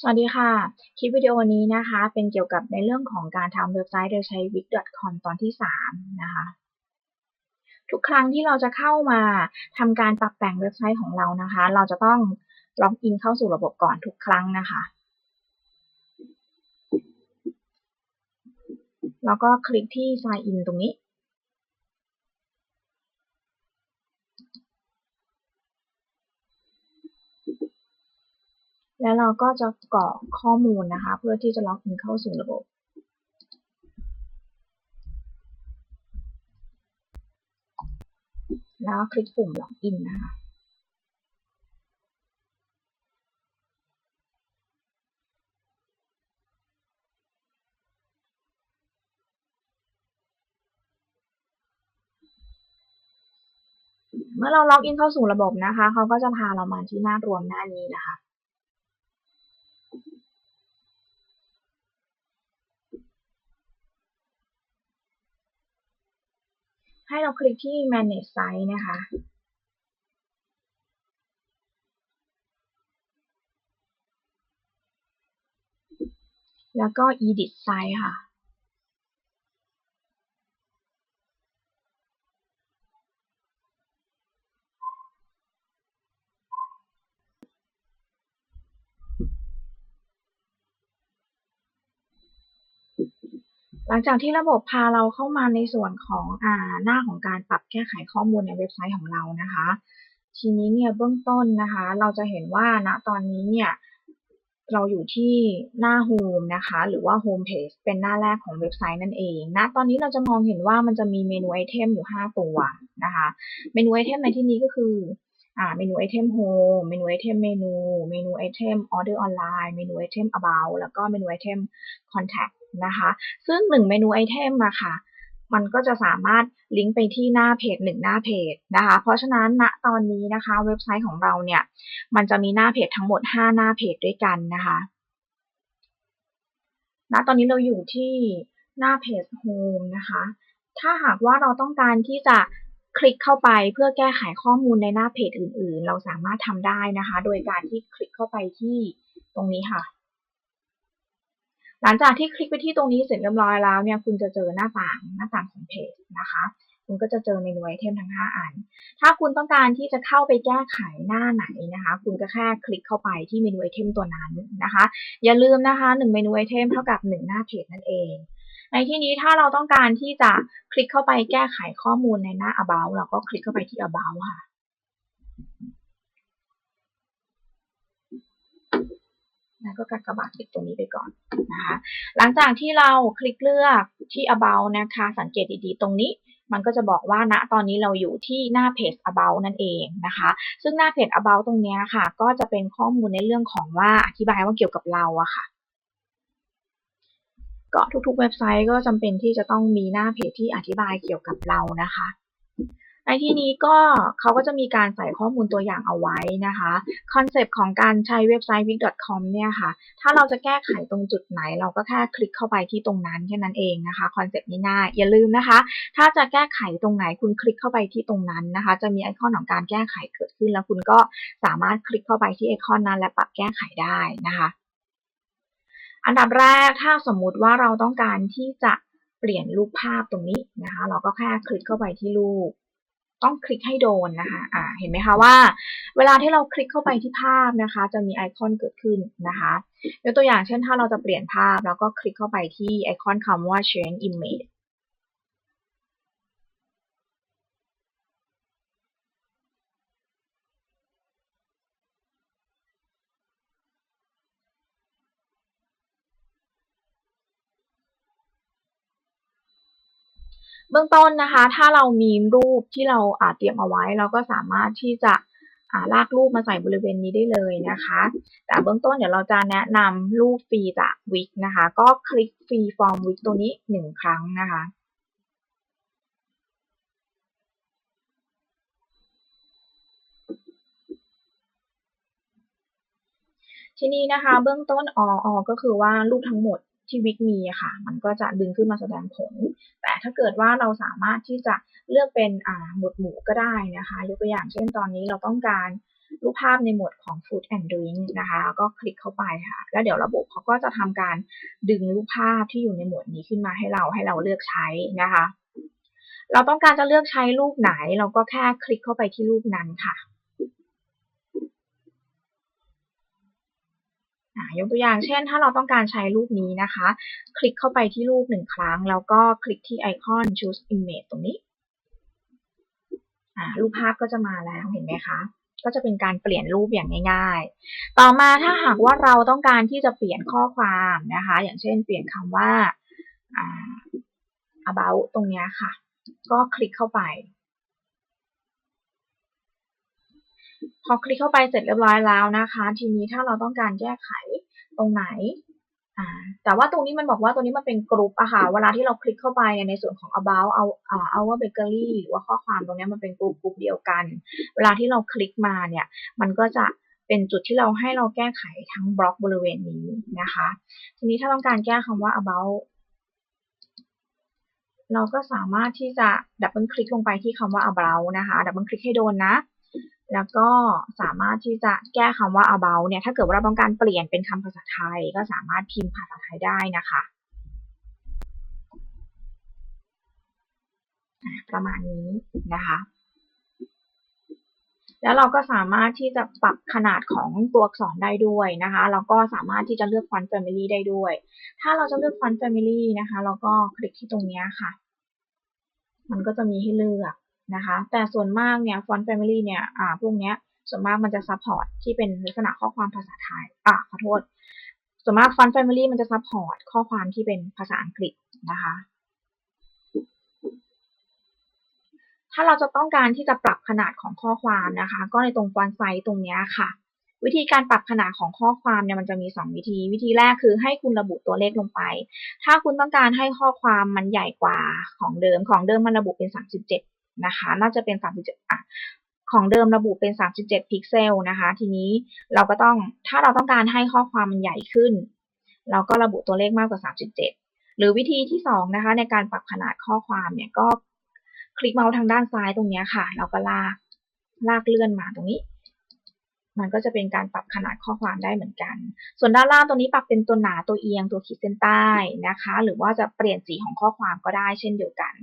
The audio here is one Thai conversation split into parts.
สวัสดีค่ะ คลิปวิดีโอนี้นะคะ เป็นเกี่ยวกับในเรื่องของการทำเว็บไซต์โดยใช้ wix.com ตอนที่ 3 นะคะ ทุกครั้งที่เราจะเข้ามาทำการปรับแต่งเว็บไซต์ของเรานะคะ เราจะต้องล็อกอินเข้าสู่ระบบก่อนทุกครั้งนะคะ แล้วก็คลิกที่ sign in ตรงนี้ แล้วเราก็จะกรอกข้อมูลนะคะ เพื่อที่จะล็อกอินเข้าสู่ระบบ แล้วคลิกปุ่มล็อกอินนะคะเมื่อเราล็อกอินเข้าสู่ระบบนะคะ เขาก็จะพาเรามาที่หน้ารวมหน้านี้นะคะ ให้เราคลิกที่ manage site นะคะ แล้วก็ edit site ค่ะ หลังจากที่ระบบพาเราเข้ามาในส่วนของอ่าหน้าของการปรับแก้ไขข้อมูลในเว็บไซต์ของเรานะคะ ทีนี้เนี่ยเบื้องต้นนะคะ เราจะเห็นว่าณตอนนี้เนี่ยเราอยู่ที่หน้า Home นะคะ หรือว่า Home Page เป็นหน้าแรกของเว็บไซต์นั่นเองณตอนนี้เราจะมองเห็นว่ามันจะมีเมนูไอเทมอยู่ 5 ตัวนะคะ เมนูไอเทมในที่นี้ก็คืออ่าเมนูไอเทม Home เมนูไอเทมเมนู เมนูไอเทม Order Online เมนูไอเทม About แล้วก็เมนูไอเทม Contact นะคะ ซึ่งหนึ่งเมนูไอเทมอะค่ะ มันก็จะสามารถลิงก์ไปที่หน้าเพจหนึ่งหน้าเพจนะคะ เพราะฉะนั้นณตอนนี้นะคะ เว็บไซต์ของเราเนี่ย มันจะมีหน้าเพจทั้งหมด 5 หน้าเพจด้วยกันนะคะณตอนนี้เราอยู่ที่หน้าเพจ Home นะคะ ถ้าหากว่าเราต้องการที่จะคลิกเข้าไปเพื่อแก้ไขข้อมูลในหน้าเพจอื่น ๆ เราสามารถทำได้นะคะ โดยการที่คลิกเข้าไปที่ตรงนี้ค่ะ หลังจากที่คลิกไปที่ตรงนี้เสร็จเรียบร้อยแล้วเนี่ยคุณจะเจอหน้าต่างหน้าต่างของเพจนะคะ คุณก็จะเจอเมนูไอเทมทั้ง 5 อัน ถ้าคุณต้องการที่จะเข้าไปแก้ไขหน้าไหนนะคะ คุณก็แค่คลิกเข้าไปที่เมนูไอเทมตัวนั้นนะคะ อย่าลืมนะคะ 1 เมนูไอเทมเท่ากับ 1 หน้าเพจนั่นเองในที่นี้ถ้าเราต้องการที่จะคลิกเข้าไปแก้ไขข้อมูลในหน้า about เราก็คลิกเข้าไปที่ about ค่ะ แล้วก็กากบาทติดตรงนี้ไปก่อนนะคะ หลังจากที่เราคลิกเลือกที่ about นะคะ สังเกตดีๆ ตรงนี้ มันก็จะบอกว่าณตอนนี้เราอยู่ที่หน้าเพจ about นั่นเองนะคะ ซึ่งหน้าเพจ about ตรงนี้ค่ะ ก็จะเป็นข้อมูลในเรื่องของว่าอธิบายว่าเกี่ยวกับเราอะค่ะก็ทุกๆเว็บไซต์ก็จำเป็นที่จะต้องมีหน้าเพจที่อธิบายเกี่ยวกับเรานะคะ ในที่นี้ก็เขาก็จะมีการใส่ข้อมูลตัวอย่างเอาไว้นะคะคอนเซปต์ของการใช้เว็บไซต์ wix.com เนี่ยค่ะ ถ้าเราจะแก้ไขตรงจุดไหน เราก็แค่คลิกเข้าไปที่ตรงนั้นแค่นั้นเองนะคะคอนเซปต์นี้ง่ายอย่าลืมนะคะ ถ้าจะแก้ไขตรงไหนคุณคลิกเข้าไปที่ตรงนั้นนะคะ จะมีไอคอนของการแก้ไขเกิดขึ้น แล้วคุณก็สามารถคลิกเข้าไปที่ไอคอนนั้นและปรับแก้ไขได้นะคะอันดับแรกถ้าสมมุติว่าเราต้องการที่จะเปลี่ยนรูปภาพตรงนี้นะคะ เราก็แค่คลิกเข้าไปที่รูป ต้องคลิกให้โดนนะคะอ่าเห็นไหมคะว่า เวลาที่เราคลิกเข้าไปที่ภาพนะคะ จะมีไอคอนเกิดขึ้นนะคะยกตัวอย่างเช่นถ้าเราจะเปลี่ยนภาพ แล้วก็คลิกเข้าไปที่ไอคอนคำว่า change image เบื้องต้นนะคะ ถ้าเรามีรูปที่เราเตรียมเอาไว้ เราก็สามารถที่จะลากรูปมาใส่บริเวณนี้ได้เลยนะคะ แต่เบื้องต้นเดี๋ยวเราจะแนะนำรูปฟรีจากวิกนะคะ ก็คลิกฟรีฟอร์มวิกตัวนี้หนึ่งครั้งนะคะ ทีนี้นะคะ เบื้องต้นออก็คือว่ารูปทั้งหมด ที่วิกมีอะค่ะ มันก็จะดึงขึ้นมาแสดงผล แต่ถ้าเกิดว่าเราสามารถที่จะเลือกเป็นหมวดหมู่ก็ได้นะคะ ยกตัวอย่างเช่นตอนนี้เราต้องการรูปภาพในหมวดของ food and drink นะคะ ก็คลิกเข้าไปค่ะ แล้วเดี๋ยวระบบเขาก็จะทำการดึงรูปภาพที่อยู่ในหมวดนี้ขึ้นมาให้เราให้เราเลือกใช้นะคะ เราต้องการจะเลือกใช้รูปไหน เราก็แค่คลิกเข้าไปที่รูปนั้นค่ะ ยกตัวอย่างเช่น ถ้าเราต้องการใช้รูปนี้นะคะ คลิกเข้าไปที่รูปหนึ่งครั้ง แล้วก็คลิกที่ไอคอน choose image ตรงนี้รูปภาพก็จะมาแล้วเห็นไหมคะ ก็จะเป็นการเปลี่ยนรูปอย่างง่าย ๆ ต่อมาถ้าหากว่าเราต้องการที่จะเปลี่ยนข้อความนะคะ อย่างเช่น เปลี่ยนคำว่า about ตรงนี้ค่ะ ก็คลิกเข้าไป พอคลิกเข้าไปเสร็จเรียบร้อยแล้วนะคะ ทีนี้ถ้าเราต้องการแก้ไขตรงไหนแต่ว่าตรงนี้มันบอกว่าตรงนี้มันเป็นกรุ๊ปอะค่ะ เวลาที่เราคลิกเข้าไปในส่วนของ about เอาเอา our bakery หรือว่าข้อความตรงนี้มันเป็นกรุ๊ปกรุ๊ปเดียวกัน เวลาที่เราคลิกมาเนี่ย มันก็จะเป็นจุดที่เราให้เราแก้ไขทั้งบล็อกบริเวณนี้นะคะ ทีนี้ถ้าต้องการแก้คำว่า about เราก็สามารถที่จะดับเบิลคลิกลงไปที่คำว่า about นะคะ ดับเบิลคลิกให้โดนนะ แล้วก็สามารถที่จะแก้คำว่า about เนี่ย ถ้าเกิดว่าเราต้องการเปลี่ยนเป็นคำภาษาไทย ก็สามารถพิมพ์ภาษาไทยได้นะคะ ประมาณนี้นะคะ แล้วเราก็สามารถที่จะปรับขนาดของตัวอักษรได้ด้วยนะคะ แล้วก็สามารถที่จะเลือกฟอนต์ Family ได้ด้วย ถ้าเราจะเลือกฟอนต์ Family นะคะ เราก็คลิกที่ตรงนี้ค่ะ มันก็จะมีให้เลือก นะคะ แต่ส่วนมากเนี่ยฟอนต์แฟมิลี่เนี่ยอ่าพวกเนี้ยส่วนมากมันจะซัพพอร์ตที่เป็นลักษณะข้อความภาษาไทยอ่าขอโทษ ส่วนมากฟอนต์แฟมิลี่มันจะซัพพอร์ตข้อความที่เป็นภาษาอังกฤษนะคะ ถ้าเราจะต้องการที่จะปรับขนาดของข้อความนะคะ ก็ในตรงฟอนต์ไซส์ตรงนี้ค่ะ วิธีการปรับขนาดของข้อความเนี่ยมันจะมี 2 วิธี วิธีแรกคือให้คุณระบุตัวเลขลงไป ถ้าคุณต้องการให้ข้อความมันใหญ่กว่าของเดิมของเดิมมันระบุเป็น 37 นะคะ น่าจะเป็น 37อะของเดิมระบุเป็น 37 พิกเซลนะคะ ทีนี้เราก็ต้องถ้าเราต้องการให้ข้อความมันใหญ่ขึ้น เราก็ระบุตัวเลขมากกว่า 37 หรือวิธีที่2นะคะในการปรับขนาดข้อความเนี่ยก็คลิกเมาส์ทางด้านซ้ายตรงนี้ค่ะ เราก็ลากลากเลื่อนมาตรงนี้ มันก็จะเป็นการปรับขนาดข้อความได้เหมือนกัน ส่วนด้านล่างตัวนี้ปรับเป็นตัวหนาตัวเอียงตัวขีดเส้นใต้นะคะ หรือว่าจะเปลี่ยนสีของข้อความก็ได้เช่นเดียวกัน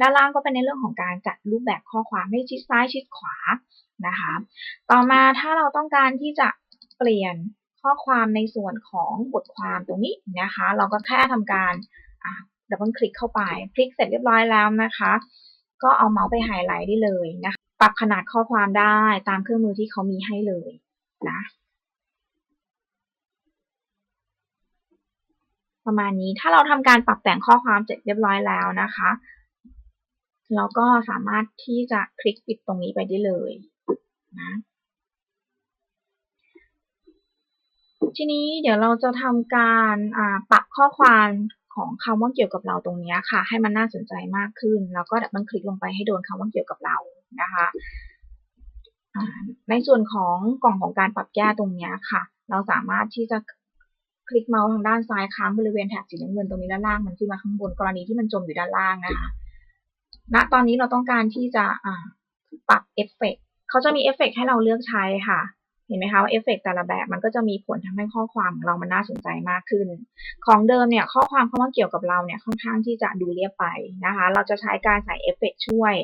ด้านล่างก็เป็นในเรื่องของการจัดรูปแบบข้อความให้ชิดซ้ายชิดขวานะคะ ต่อมาถ้าเราต้องการที่จะเปลี่ยนข้อความในส่วนของบทความตรงนี้นะคะ เราก็แค่ทำการดับเบิลคลิกเข้าไป คลิกเสร็จเรียบร้อยแล้วนะคะ ก็เอาเมาส์ไปไฮไลท์ได้เลยนะคะ ปรับขนาดข้อความได้ตามเครื่องมือที่เขามีให้เลย นะ ประมาณนี้ถ้าเราทำการปรับแต่งข้อความเสร็จเรียบร้อยแล้วนะคะเราก็สามารถที่จะคลิกปิดตรงนี้ไปได้เลยนะทีนี้เดี๋ยวเราจะทำการปรับข้อความของคำว่าเกี่ยวกับเราตรงนี้ค่ะ ให้มันน่าสนใจมากขึ้น แล้วก็ดับเบิลคลิกลงไปให้โดนคำว่าเกี่ยวกับเรานะคะ ในส่วนของกล่องของการปรับแก้ตรงนี้ค่ะ เราสามารถที่จะคลิกเมาส์ทางด้านซ้ายค้างบริเวณแถบสีน้ำเงินตรงนี้ด้านล่างมันขึ้นมาข้างบนกรณีที่มันจมอยู่ด้านล่างนะคะ ณ ตอนนี้เราต้องการที่จะปรับเอฟเฟกเขาจะมีเอฟเฟกให้เราเลือกใช้ค่ะ เห็นไหมคะว่าเอฟเฟกแต่ละแบบมันก็จะมีผลทำให้ข้อความของเรามันน่าสนใจมากขึ้น ของเดิมเนี่ยข้อความคำว่าเกี่ยวกับเราเนี่ยค่อนข้างที่จะดูเรียบไปนะคะ เราจะใช้การใส่เอฟเฟกช่วย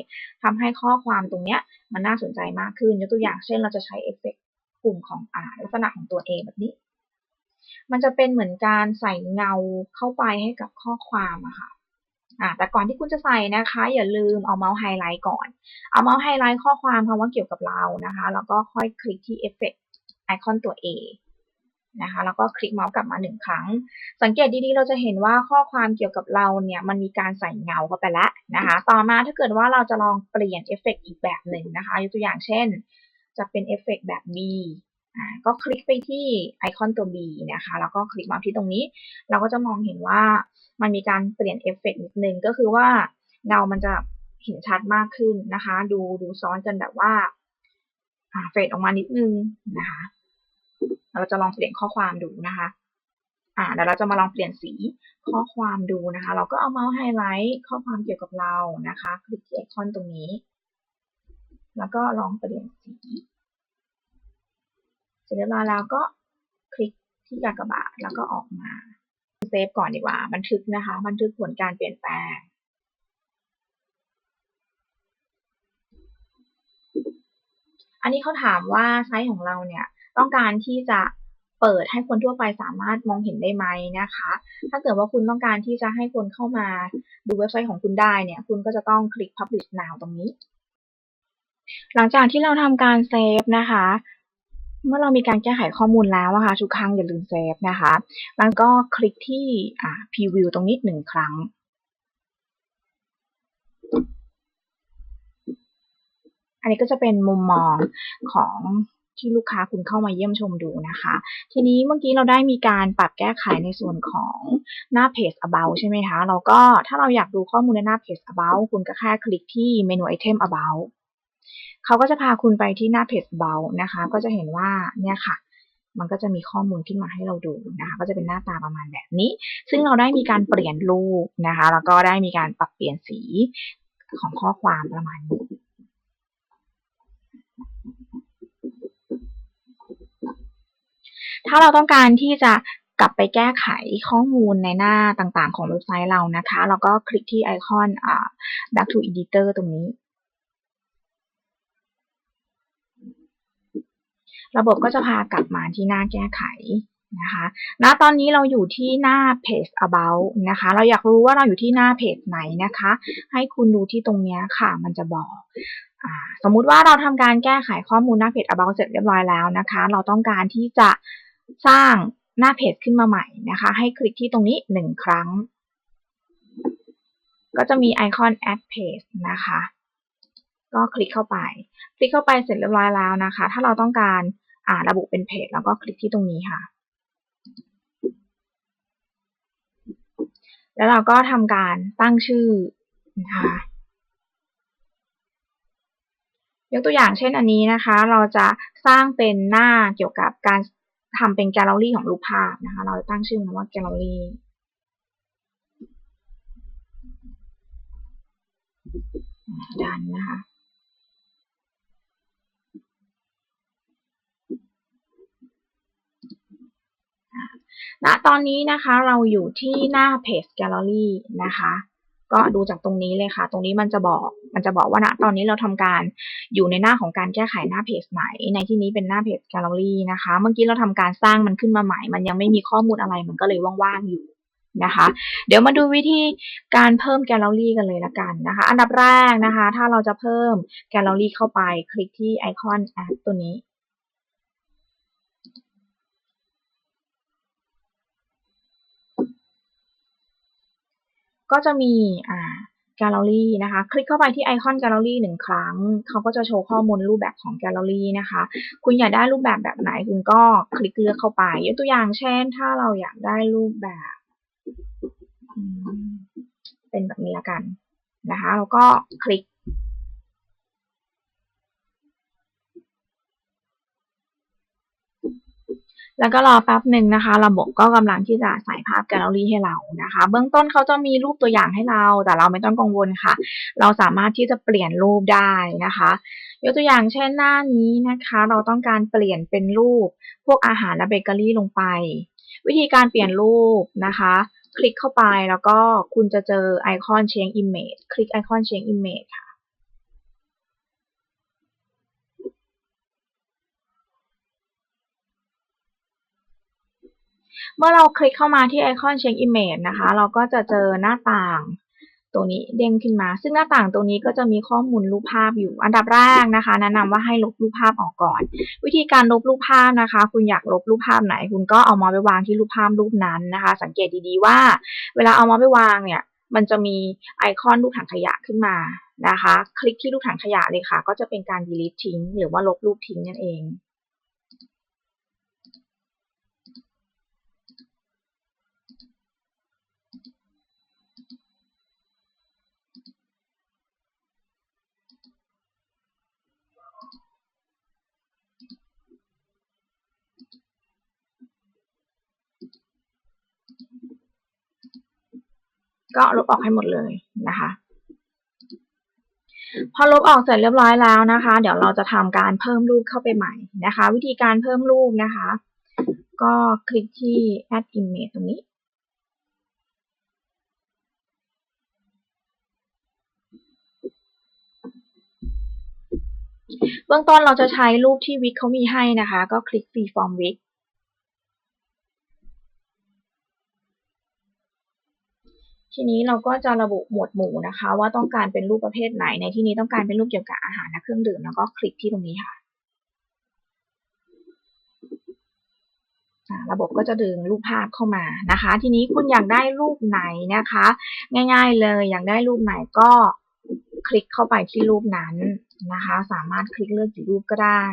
ทำให้ข้อความตรงเนี้ยมันน่าสนใจมากขึ้นยกตัวอย่างเช่น เราจะใช้เอฟเฟกกลุ่มของอ่าลักษณะของตัวเองแบบนี้ มันจะเป็นเหมือนการใส่เงาเข้าไปให้กับข้อความอะค่ะ อ่าแต่ก่อนที่คุณจะใส่นะคะ อย่าลืมเอาเมาส์ไฮไลท์ก่อน เอาเมาส์ไฮไลท์ข้อความคำว่าเกี่ยวกับเรานะคะ แล้วก็ค่อยคลิกที่เอฟเฟกต์ไอคอนตัว A นะคะแล้วก็คลิกเมาส์กลับมาหนึ่งครั้ง สังเกตดีๆ เราจะเห็นว่าข้อความเกี่ยวกับเราเนี่ยมันมีการใส่เงาเข้าไปแล้วนะคะต่อมาถ้าเกิดว่าเราจะลองเปลี่ยนเอฟเฟกอีกแบบหนึ่งนะคะยกตัวอย่างเช่น จะเป็นเอฟเฟกแบบ B ก็คลิกไปที่ไอคอนตัว B นะคะ แล้วก็คลิกมาที่ตรงนี้ เราก็จะมองเห็นว่ามันมีการเปลี่ยนเอฟเฟกนิดนึง ก็คือว่าเงามันจะเห็นชัดมากขึ้นนะคะ ดูดูซ้อนกันแบบว่าเฟดออกมานิดนึงนะคะ เราจะลองเปลี่ยนข้อความดูนะคะอ่าเดี๋ยวเราจะมาลองเปลี่ยนสีข้อความดูนะคะ เราก็เอาเมาส์ไฮไลท์ข้อความเกี่ยวกับเรานะคะ คลิกที่ไอคอนตรงนี้ แล้วก็ลองเปลี่ยนสี ร็จเรียบร้อยแล้วก็คลิกที่กากบาทแล้วก็ออกมาเซฟก่อนดีกว่า บันทึกนะคะ บันทึกผลการเปลี่ยนแปลงอันนี้เขาถามว่าไซต์ของเราเนี่ยต้องการที่จะเปิดให้คนทั่วไปสามารถมองเห็นได้ไหมนะคะ ถ้าเกิดว่าคุณต้องการที่จะให้คนเข้ามาดูเว็บไซต์ของคุณได้เนี่ย คุณก็จะต้องคลิก publish now ตรงนี้ หลังจากที่เราทำการเซฟนะคะ เมื่อเรามีการแก้ไขข้อมูลแล้วนะคะทุกครั้งอย่าลืมเซฟนะคะแล้วก็คลิกที่อ่า preview ตรงนี้หนึ่งครั้ง อันนี้ก็จะเป็นมุมมองของที่ลูกค้าคุณเข้ามาเยี่ยมชมดูนะคะ ทีนี้เมื่อกี้เราได้มีการปรับแก้ไขในส่วนของหน้าเพจ about ใช่ไหมคะ เราก็ถ้าเราอยากดูข้อมูลในหน้าเพจ about คุณก็แค่คลิกที่เมนูไอเทม about เขาก็จะพาคุณไปที่หน้าเพจ about นะคะ ก็จะเห็นว่าเนี่ยค่ะ มันก็จะมีข้อมูลขึ้นมาให้เราดูนะคะ ก็จะเป็นหน้าตาประมาณแบบนี้ ซึ่งเราได้มีการเปลี่ยนรูปนะคะ แล้วก็ได้มีการปรับเปลี่ยนสีของข้อความประมาณนี้ถ้าเราต้องการที่จะกลับไปแก้ไขข้อมูลในหน้าต่างๆ ของเว็บไซต์เรานะคะ เราก็คลิกที่ไอคอน back to editor ตรงนี้ ระบบก็จะพากลับมาที่หน้าแก้ไขนะคะณตอนนี้เราอยู่ที่หน้า page about นะคะ เราอยากรู้ว่าเราอยู่ที่หน้าเพจไหนนะคะ ให้คุณดูที่ตรงนี้ค่ะ มันจะบอกอสมมุติว่าเราทำการแก้ไขข้อมูลหน้าเพจ about เสร็จเรียบร้อยแล้วนะคะ เราต้องการที่จะสร้างหน้าเพจขึ้นมาใหม่นะคะ ให้คลิกที่ตรงนี้หนึ่งครั้ง ก็จะมีไอคอน add page นะคะ ก็คลิกเข้าไป คลิกเข้าไปเสร็จเรียบร้อยแล้วนะคะ ถ้าเราต้องการ อ่าระบุเป็นเพจแล้วก็คลิกที่ตรงนี้ค่ะ แล้วเราก็ทำการตั้งชื่อนะคะยกตัวอย่างเช่นอันนี้นะคะ เราจะสร้างเป็นหน้าเกี่ยวกับการทำเป็นแกลเลอรี่ของรูปภาพนะคะ เราจะตั้งชื่อมันว่าแกลเลอรี่ดันนะคะ ณตอนนี้นะคะเราอยู่ที่หน้าเพจ Gallery นะคะ ก็ดูจากตรงนี้เลยค่ะ ตรงนี้มันจะบอกมันจะบอกว่าณตอนนี้เราทำการอยู่ในหน้าของการแก้ไขหน้าเพจไหน ในที่นี้เป็นหน้าเพจ Gallery นะคะ เมื่อกี้เราทำการสร้างมันขึ้นมาใหม่ มันยังไม่มีข้อมูลอะไรมันก็เลยว่างๆอยู่นะคะ เดี๋ยวมาดูวิธีการเพิ่มแกลเลอรี่กันเลยละกันนะคะ อันดับแรกนะคะ ถ้าเราจะเพิ่มแกลเลอรี่เข้าไปคลิกที่ไอคอน add ตัวนี้ ก็จะมีอ่าแกลเลอรี่นะคะ คลิกเข้าไปที่ไอคอนแกลเลอรี่หนึ่งครั้ง เขาก็จะโชว์ข้อมูลรูปแบบของแกลเลอรี่นะคะ คุณอยากได้รูปแบบแบบไหน คุณก็คลิกเลือกเข้าไป ยกตัวอย่างเช่น ถ้าเราอยากได้รูปแบบ เป็นแบบนี้ละกันนะคะ แล้วก็คลิก แล้วก็รอแป๊บหนึ่งนะคะ ระบบก็กำลังที่จะใส่ภาพแกลเลอรี่ให้เรานะคะ เบื้องต้นเขาจะมีรูปตัวอย่างให้เรา แต่เราไม่ต้องกังวลค่ะ เราสามารถที่จะเปลี่ยนรูปได้นะคะ ยกตัวอย่างเช่นหน้านี้นะคะ เราต้องการเปลี่ยนเป็นรูป พวกอาหารและเบเกอรี่ลงไป วิธีการเปลี่ยนรูปนะคะ คลิกเข้าไปแล้วก็คุณจะเจอไอคอน change image คลิกไอคอน change image ค่ะ เมื่อเราคลิกเข้ามาที่ไอคอน Change Image นะคะ เราก็จะเจอหน้าต่างตัวนี้เด้งขึ้นมา ซึ่งหน้าต่างตัวนี้ก็จะมีข้อมูลรูปภาพอยู่ อันดับแรกนะคะ แนะนำว่าให้ลบรูปภาพออกก่อน วิธีการลบรูปภาพนะคะ คุณอยากลบรูปภาพไหน คุณก็เอามาไปวางที่รูปภาพรูปนั้นนะคะ สังเกตดีๆว่า เวลาเอามาไปวางเนี่ย มันจะมีไอคอนรูปถังขยะขึ้นมานะคะ คลิกที่รูปถังขยะเลยค่ะ ก็จะเป็นการ delete ทิ้ง หรือว่าลบรูปทิ้งนั่นเอง ก็ลบออกให้หมดเลยนะคะ พอลบออกเสร็จเรียบร้อยแล้วนะคะ เดี๋ยวเราจะทำการเพิ่มรูปเข้าไปใหม่นะคะ วิธีการเพิ่มรูปนะคะ ก็คลิกที่ add image ตรงนี้เบื้องต้นเราจะใช้รูปที่วิกเขามีให้นะคะ ก็คลิก free form wig ทีนี้เราก็จะระบุหมวดหมู่นะคะ ว่าต้องการเป็นรูปประเภทไหน ในที่นี้ต้องการเป็นรูปเกี่ยวกับอาหารและเครื่องดื่ม แล้วก็คลิกที่ตรงนี้ค่ะ ระบบก็จะดึงรูปภาพเข้ามานะคะ ทีนี้คุณอยากได้รูปไหนนะคะ ง่าย ๆเลยอยากได้รูปไหนก็คลิกเข้าไปที่รูปนั้นนะคะ สามารถคลิกเลือกกี่รูปก็ได้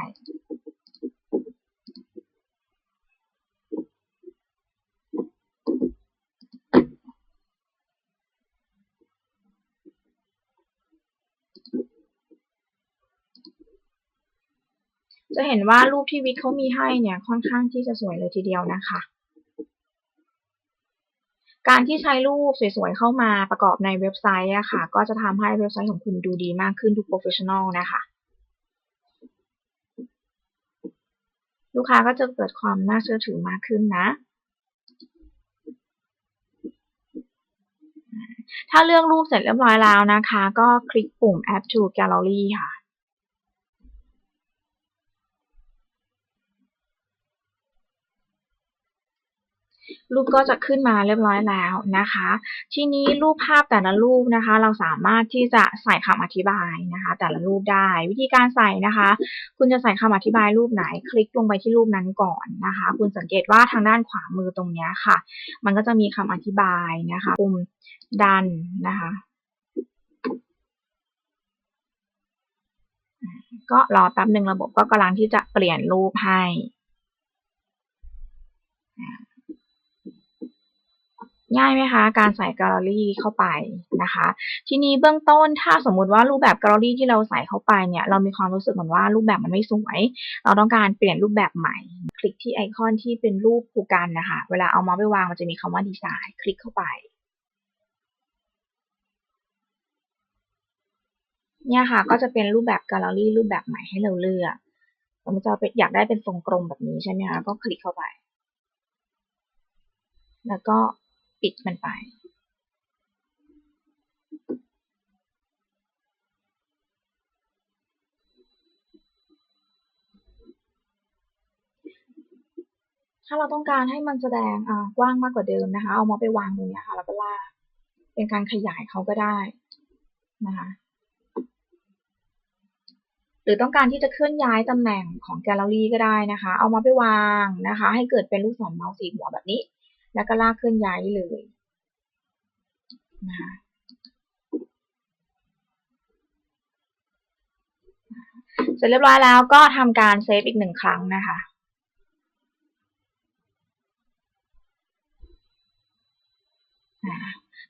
จะเห็นว่ารูปที่วิกเขามีให้เนี่ยค่อนข้างที่จะสวยเลยทีเดียวนะคะ การที่ใช้รูปสวยๆเข้ามาประกอบในเว็บไซต์อะค่ะ ก็จะทำให้เว็บไซต์ของคุณดูดีมากขึ้นดูโปรเฟชชั่นอลนะคะลูกค้าก็จะเกิดความน่าเชื่อถือมากขึ้นนะ ถ้าเลือกรูปเสร็จเรียบร้อยแล้วนะคะ ก็คลิกปุ่ม add to gallery ค่ะ รูปก็จะขึ้นมาเรียบร้อยแล้วนะคะ ทีนี้รูปภาพแต่ละรูปนะคะ เราสามารถที่จะใส่คำอธิบายนะคะ แต่ละรูปได้วิธีการใส่นะคะ คุณจะใส่คำอธิบายรูปไหน คลิกลงไปที่รูปนั้นก่อนนะคะ คุณสังเกตว่าทางด้านขวามือตรงนี้ค่ะ มันก็จะมีคำอธิบายนะคะปุ่มดันนะคะก็รอแป๊บหนึ่งระบบก็กำลังที่จะเปลี่ยนรูปให้ ง่ายไหมคะ การใส่แกลเลอรี่เข้าไปนะคะ ทีนี้เบื้องต้นถ้าสมมุติว่ารูปแบบแกลเลอรี่ที่เราใส่เข้าไปเนี่ย เรามีความรู้สึกเหมือนว่ารูปแบบมันไม่สวย เราต้องการเปลี่ยนรูปแบบใหม่ คลิกที่ไอคอนที่เป็นรูปผูกกันนะคะ เวลาเอามาไปวางมันจะมีคำว่าดีไซน์ คลิกเข้าไปเนี่ยค่ะ ก็จะเป็นรูปแบบแกลเลอรี่รูปแบบใหม่ให้เราเลือกเราจะอยากได้เป็นทรงกลมแบบนี้ใช่ไหมคะ ก็คลิกเข้าไป แล้วก็ ปิดมันไป ถ้าเราต้องการให้มันแสดงกว้างมากกว่าเดิมนะคะ เอามาไปวางตรงนี้ค่ะแล้วก็ลากเป็นการขยายเขาก็ได้นะคะหรือต้องการที่จะเคลื่อนย้ายตำแหน่งของแกลเลอรี่ก็ได้นะคะ เอามาไปวางนะคะ ให้เกิดเป็นลูกศรเมาส์สีหัวแบบนี้ แล้วก็ลากเคลื่อนย้ายเลยนะคะเสร็จเรียบร้อยแล้วก็ทำการเซฟอีกหนึ่งครั้งนะคะ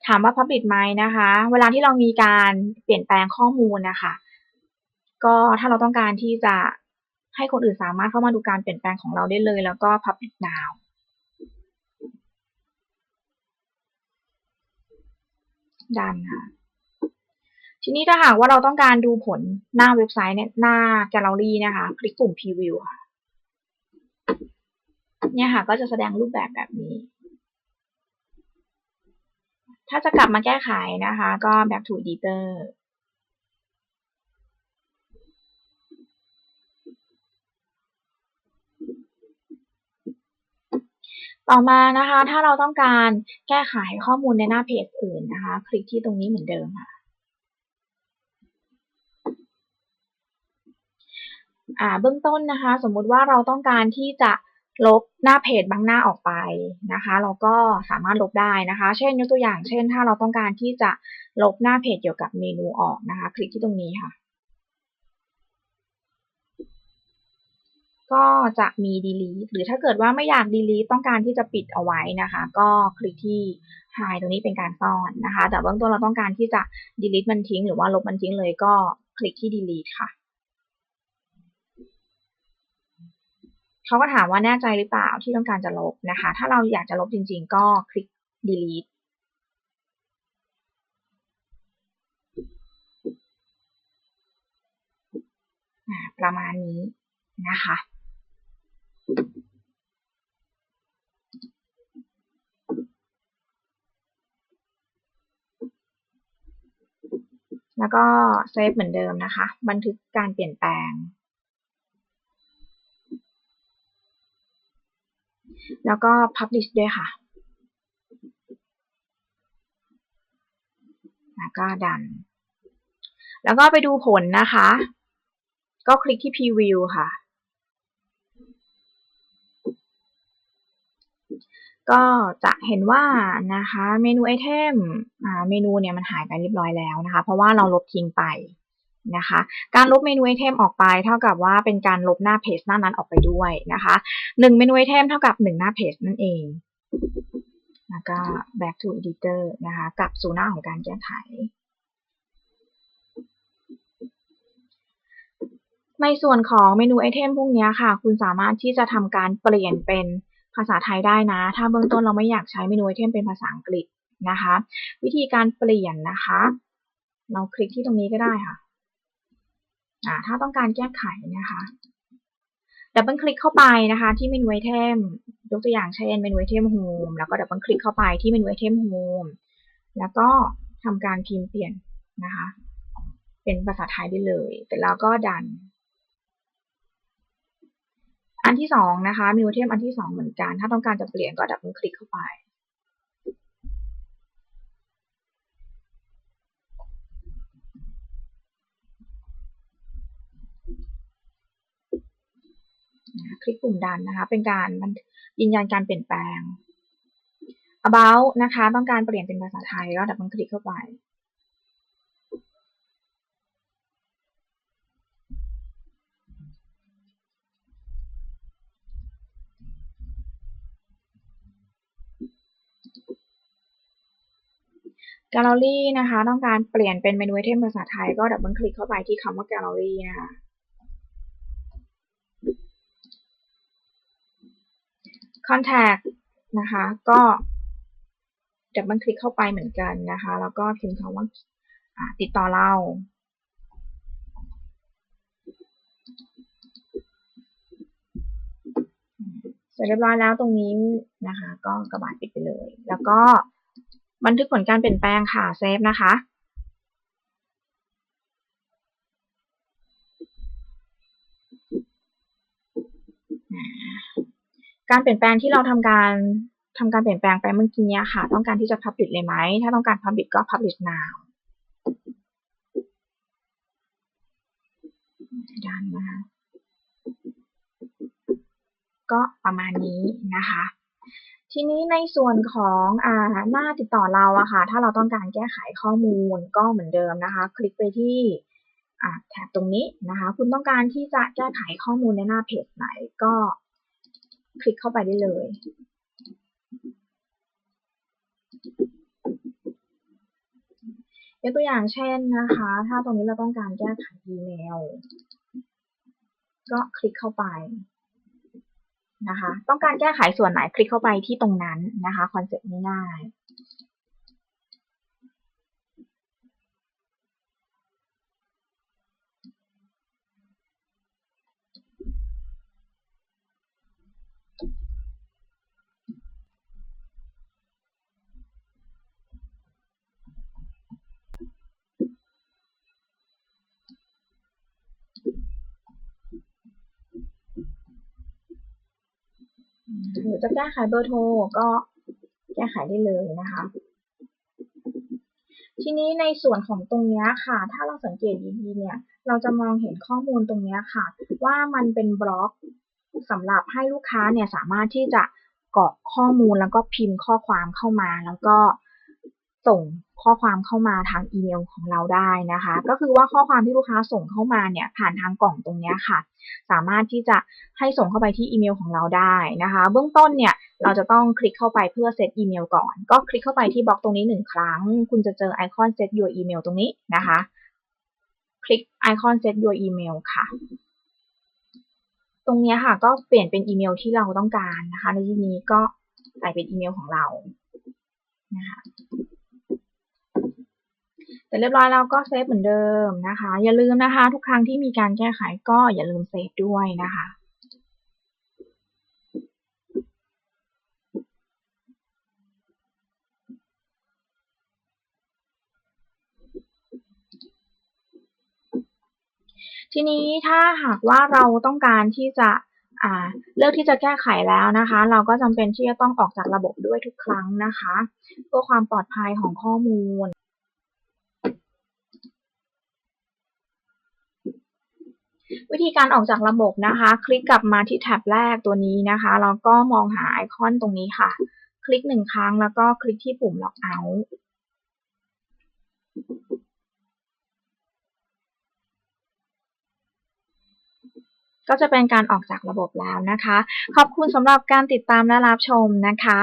ถามว่า Public ไหมนะคะ เวลาที่เรามีการเปลี่ยนแปลงข้อมูลนะคะ ก็ถ้าเราต้องการที่จะให้คนอื่นสามารถเข้ามาดูการเปลี่ยนแปลงของเราได้เลย แล้วก็ Public Now ดัน ดันค่ะ ทีนี้ถ้าหากว่าเราต้องการดูผลหน้าเว็บไซต์เนี่ยหน้าแกลเลอรี่นะคะ คลิกปุ่ม Preview ค่ะเนี่ยค่ะ ก็จะแสดงรูปแบบแบบนี้ ถ้าจะกลับมาแก้ไขนะคะ ก็แบบ to editor ต่อมานะคะ ถ้าเราต้องการแก้ไขข้อมูลในหน้าเพจอื่นนะคะ คลิกที่ตรงนี้เหมือนเดิมค่ะเบื้องต้นนะคะ สมมุติว่าเราต้องการที่จะลบหน้าเพจบางหน้าออกไปนะคะ เราก็สามารถลบได้นะคะ เช่นยกตัวอย่าง เช่น ถ้าเราต้องการที่จะลบหน้าเพจเกี่ยวกับเมนูออกนะคะ คลิกที่ตรงนี้ค่ะ ก็จะมี delete หรือถ้าเกิดว่าไม่อยาก delete ต้องการที่จะปิดเอาไว้นะคะ ก็คลิกที่ hide ตรงนี้เป็นการซ่อนนะคะ แต่เบื้องต้นเราต้องการที่จะ delete มันทิ้ง หรือว่าลบมันทิ้งเลยก็คลิกที่ delete ค่ะเขาก็ถามว่าแน่ใจหรือเปล่าที่ต้องการจะลบนะคะ ถ้าเราอยากจะลบจริง ๆ ก็คลิก delete ประมาณนี้นะคะ แล้วก็เซฟเหมือนเดิมนะคะ บันทึกการเปลี่ยนแปลง แล้วก็ publish ด้วยค่ะ แล้วก็ดัน แล้วก็ไปดูผลนะคะ ก็คลิกที่ preview ค่ะ ก็จะเห็นว่านะคะเมนูไอเทมเมนูเนี่ยมันหายไปเรียบร้อยแล้วนะคะ เพราะว่าเราลบทิ้งไปนะคะ การลบเมนูไอเทมออกไป เท่ากับว่าเป็นการลบหน้าเพจหน้านั้นออกไปด้วยนะคะหนึ่งเมนูไอเทมเท่ากับหนึ่งหน้าเพจนั่นเองแล้วก็ back to editor นะคะกลับสู่หน้าของการแก้ไข ในส่วนของเมนูไอเทมพวกนี้ค่ะ คุณสามารถที่จะทำการเปลี่ยนเป็น ภาษาไทยได้นะ ถ้าเบื้องต้นเราไม่อยากใช้เมนูไอเทมเป็นภาษาอังกฤษนะคะ วิธีการเปลี่ยนนะคะ เราคลิกที่ตรงนี้ก็ได้ค่ะอ่าถ้าต้องการแก้ไขนะคะดับเบิลคลิกเข้าไปนะคะ ที่เมนูไอเทมยกตัวอย่างเช่นเมนูไอเทมโฮมแล้วก็ดับเบิลคลิกเข้าไปที่เมนูไอเทมโฮมแล้วก็ทำการพิมพ์เปลี่ยนนะคะ เป็นภาษาไทยได้เลย แต่แล้วก็ดัน อันที่สองนะคะมนูไอเทมอันที่สองเหมือนกัน ถ้าต้องการจะเปลี่ยนก็ดับเบิลคลิกเข้าไป คลิกปุ่มดันนะคะ เป็นการยืนยันการเปลี่ยนแปลง about นะคะ ต้องการเปลี่ยนเป็นภาษาไทยก็ดับเบิลคลิกเข้าไป แกลเลอรี่นะคะ ต้องการเปลี่ยนเป็นเมนูไอเทมภาษาไทยก็ดับเบิลคลิกเข้าไปที่คำว่าแกลเลอรี่นะคะ contact นะคะ ก็ดับเบิลคลิกเข้าไปเหมือนกันนะคะ แล้วก็พิมพ์คำว่าติดต่อเรา เสร็จเรียบร้อยแล้วตรงนี้นะคะ ก็กระบาดปิดไปเลย แล้วก็ บันทึกผลการเปลี่ยนแปลงค่ะเซฟนะคะ การเปลี่ยนแปลงที่เราทำการทำการเปลี่ยนแปลงไปเมื่อกี้นี้ค่ะ ต้องการที่จะ publish เลยไหม ถ้าต้องการ publish ก็ publish now ดันนะคะก็ประมาณนี้นะคะ ทีนี้ในส่วนของอ่าหน้าติดต่อเราอะค่ะ ถ้าเราต้องการแก้ไขข้อมูลก็เหมือนเดิมนะคะ คลิกไปที่แถบตรงนี้นะคะ คุณต้องการที่จะแก้ไขข้อมูลในหน้าเพจไหนก็คลิกเข้าไปได้เลย ยกตัวอย่างเช่นนะคะ ถ้าตรงนี้เราต้องการแก้ไขอีเมล ก็คลิกเข้าไป นะคะ ต้องการแก้ไขส่วนไหนคลิกเข้าไปที่ตรงนั้นนะคะ คอนเซ็ปต์ง่ายๆ หรือจะแก้ไขเบอร์โทรก็แก้ไขได้เลยนะคะ ทีนี้ในส่วนของตรงนี้ค่ะ ถ้าเราสังเกตดีๆเนี่ย เราจะมองเห็นข้อมูลตรงนี้ค่ะ ว่ามันเป็นบล็อกสำหรับให้ลูกค้าเนี่ยสามารถที่จะกรอกข้อมูลแล้วก็พิมพ์ข้อความเข้ามาแล้วก็ ส่งข้อความเข้ามาทางอีเมลของเราได้นะคะ ก็คือว่าข้อความที่ลูกค้าส่งเข้ามาเนี่ยผ่านทางกล่องตรงนี้ค่ะ สามารถที่จะให้ส่งเข้าไปที่อีเมลของเราได้นะคะ เบื้องต้นเนี่ยเราจะต้องคลิกเข้าไปเพื่อเซตอีเมลก่อน ก็คลิกเข้าไปที่บล็อกตรงนี้หนึ่งครั้ง คุณจะเจอไอคอน set your email ตรงนี้นะคะ คลิกไอคอน set your email ค่ะตรงนี้ค่ะก็เปลี่ยนเป็นอีเมลที่เราต้องการนะคะ ในที่นี้ก็ใส่เป็นอีเมลของเรานะคะ แต่เรียบร้อยแล้วก็เซฟเหมือนเดิมนะคะ อย่าลืมนะคะ ทุกครั้งที่มีการแก้ไขก็อย่าลืมเซฟด้วยนะคะทีนี้ถ้าหากว่าเราต้องการที่จะเลือกที่จะแก้ไขแล้วนะคะ เราก็จำเป็นที่จะต้องออกจากระบบด้วยทุกครั้งนะคะ เพื่อความปลอดภัยของข้อมูล วิธีการออกจากระบบนะคะ คลิกกลับมาที่แท็บแรกตัวนี้นะคะแล้วก็มองหาไอคอนตรงนี้ค่ะ คลิกหนึ่งครั้งแล้วก็คลิกที่ปุ่ม Log Out ก็จะเป็นการออกจากระบบแล้วนะคะ ขอบคุณสำหรับการติดตามและรับชมนะคะ